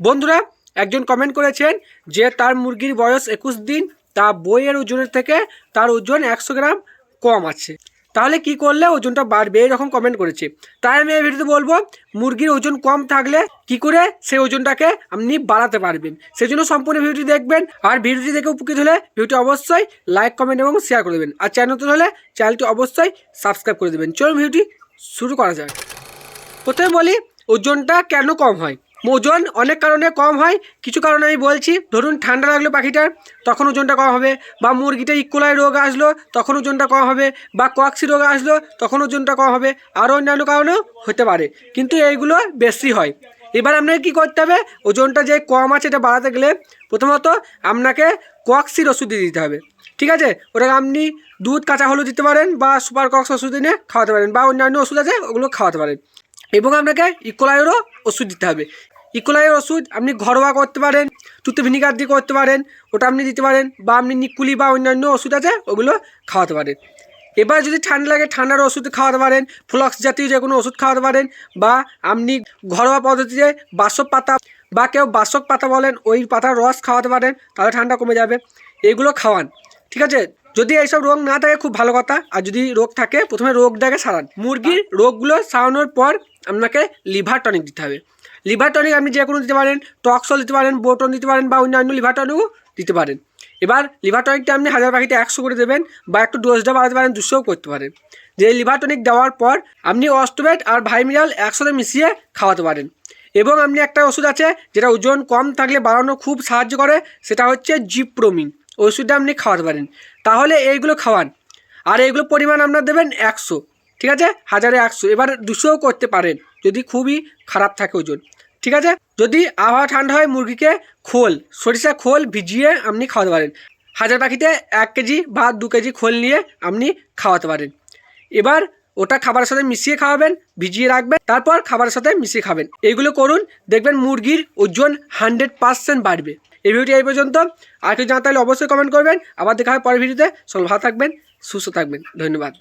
বন্ধুরা, একজন কমেন্ট করেছেন যে তার মুরগির বয়স একুশ দিন, তা বইয়ের ওজনের থেকে তার ওজন একশো গ্রাম কম আছে। তাহলে কি করলে ওজনটা বাড়বে? এরকম কমেন্ট করেছে। তাই আমি এই ভিডিওতে বলব, মুরগির ওজন কম থাকলে কি করে সেই ওজনটাকে আপনি বাড়াতে পারবেন? সেই জন্য সম্পূর্ণ ভিডিওটি দেখবেন, আর ভিডিওটি দেখে উপকৃত হলে ভিডিওটি অবশ্যই লাইক কমেন্ট এবং শেয়ার করে দেবেন। আর চ্যানেল নতুন হলে চ্যানেলটি অবশ্যই সাবস্ক্রাইব করে দেবেন। চলুন ভিডিওটি শুরু করা যাক। প্রথমে বলি, ওজনটা কেন কম হয়? ওজন অনেক কারণে কম হয়। কিছু কারণে আমি বলছি, ধরুন ঠান্ডা লাগল পাখিটার তখন ওজনটা কম হবে। বা মুরগিটা ইকুলাই রোগ আসলো, তখন ওজনটা কম হবে। বা কক্সি রোগ আসলো, তখন ওজনটা কম হবে। আরও অন্যান্য কারণেও হতে পারে। কিন্তু এইগুলো বেশি হয়। এবার আপনাকে কী করতে হবে? ওজনটা যে কম আছে এটা বাড়াতে গেলে প্রথমত আপনাকে কক্সির ওষুধ দিয়ে দিতে হবে। ঠিক আছে? ওটাকে আপনি দুধ, কাঁচা হলুদ দিতে পারেন বা সুপার কক্স ওষুধ এনে খাওয়াতে পারেন বা অন্যান্য ওষুধ আছে, ওগুলো খাওয়াতে পারেন। এবং আপনাকে ইকোলাইয়েরও ওষুধ দিতে হবে। ইকোলাইয়ের ওষুধ আপনি ঘরোয়া করতে পারেন তুতে ভিনিগার দিয়ে করতে পারেন, ওটা আপনি দিতে পারেন বা আপনি নিকুলি বা অন্যান্য ওষুধ আছে, ওগুলো খাওয়াতে পারেন। এবার যদি ঠান্ডা লাগে, ঠান্ডার ওষুধ খাওয়াতে পারেন, ফ্লক্স জাতীয় যে কোনো ওষুধ খাওয়াতে পারেন বা আপনি ঘরোয়া পদ্ধতিতে বাসক পাতা বা কেউ বাসক পাতা বলেন, ওই পাতার রস খাওয়াতে পারেন, তাহলে ঠান্ডা কমে যাবে। এগুলো খাওয়ান, ঠিক আছে? যদি এইসব রোগ না থাকে, খুব ভালো কথা। আর যদি রোগ থাকে, প্রথমে রোগ রোগটাকে সারান। মুরগির রোগগুলো সারানোর পর আপনাকে লিভার টনিক দিতে হবে। লিভার টনিক আপনি যে কোনো দিতে পারেন টক্সল দিতে পারেন, বোটন দিতে পারেন বা অন্যান্য লিভার টনিকও দিতে পারেন। এবার লিভার টনিকটা আপনি হাজার পাখিতে একশো করে দেবেন বা একটু ডোজটা বাড়াতে পারেন, দুশোও করতে পারেন। যে লিভার টনিক দেওয়ার পর আপনি অস্টোবেট আর ভাইমিনাল একসাথে মিশিয়ে খাওয়াতে পারেন। এবং আপনি একটা ওষুধ আছে, যেটা ওজন কম থাকলে বাড়ানো খুব সাহায্য করে, সেটা হচ্ছে জিপ্রোমিন। ওষুধটা আপনি খাওয়াতে পারেন। তাহলে এইগুলো খাওয়ান। আর এইগুলো পরিমাণ আপনার দেবেন একশো, ঠিক আছে? হাজারে একশো। এবার দুশোও করতে পারেন, যদি খুবই খারাপ থাকে ওজন, ঠিক আছে? যদি আবহাওয়া ঠান্ডা হয়, মুরগিকে খোল, সরিষা খোল ভিজিয়ে আপনি খাওয়াতে পারেন। হাজার পাখিতে এক কেজি বা দু কেজি খোল নিয়ে আপনি খাওয়াতে পারেন। এবার ওটা খাবারের সাথে মিশিয়ে খাওয়াবেন, ভিজিয়ে রাখবেন, তারপর খাবারের সাথে মিশিয়ে খাবেন। এইগুলো করুন, দেখবেন মুরগির ওজন হান্ড্রেড পার্সেন্ট বাড়বে। এই ভিডিওটি এই পর্যন্ত। আর কিছু জানা তাহলে অবশ্যই কমেন্ট করবেন। আবার দেখা হয় পরের ভিডিওতে। সব ভালো থাকবেন, সুস্থ থাকবেন। ধন্যবাদ।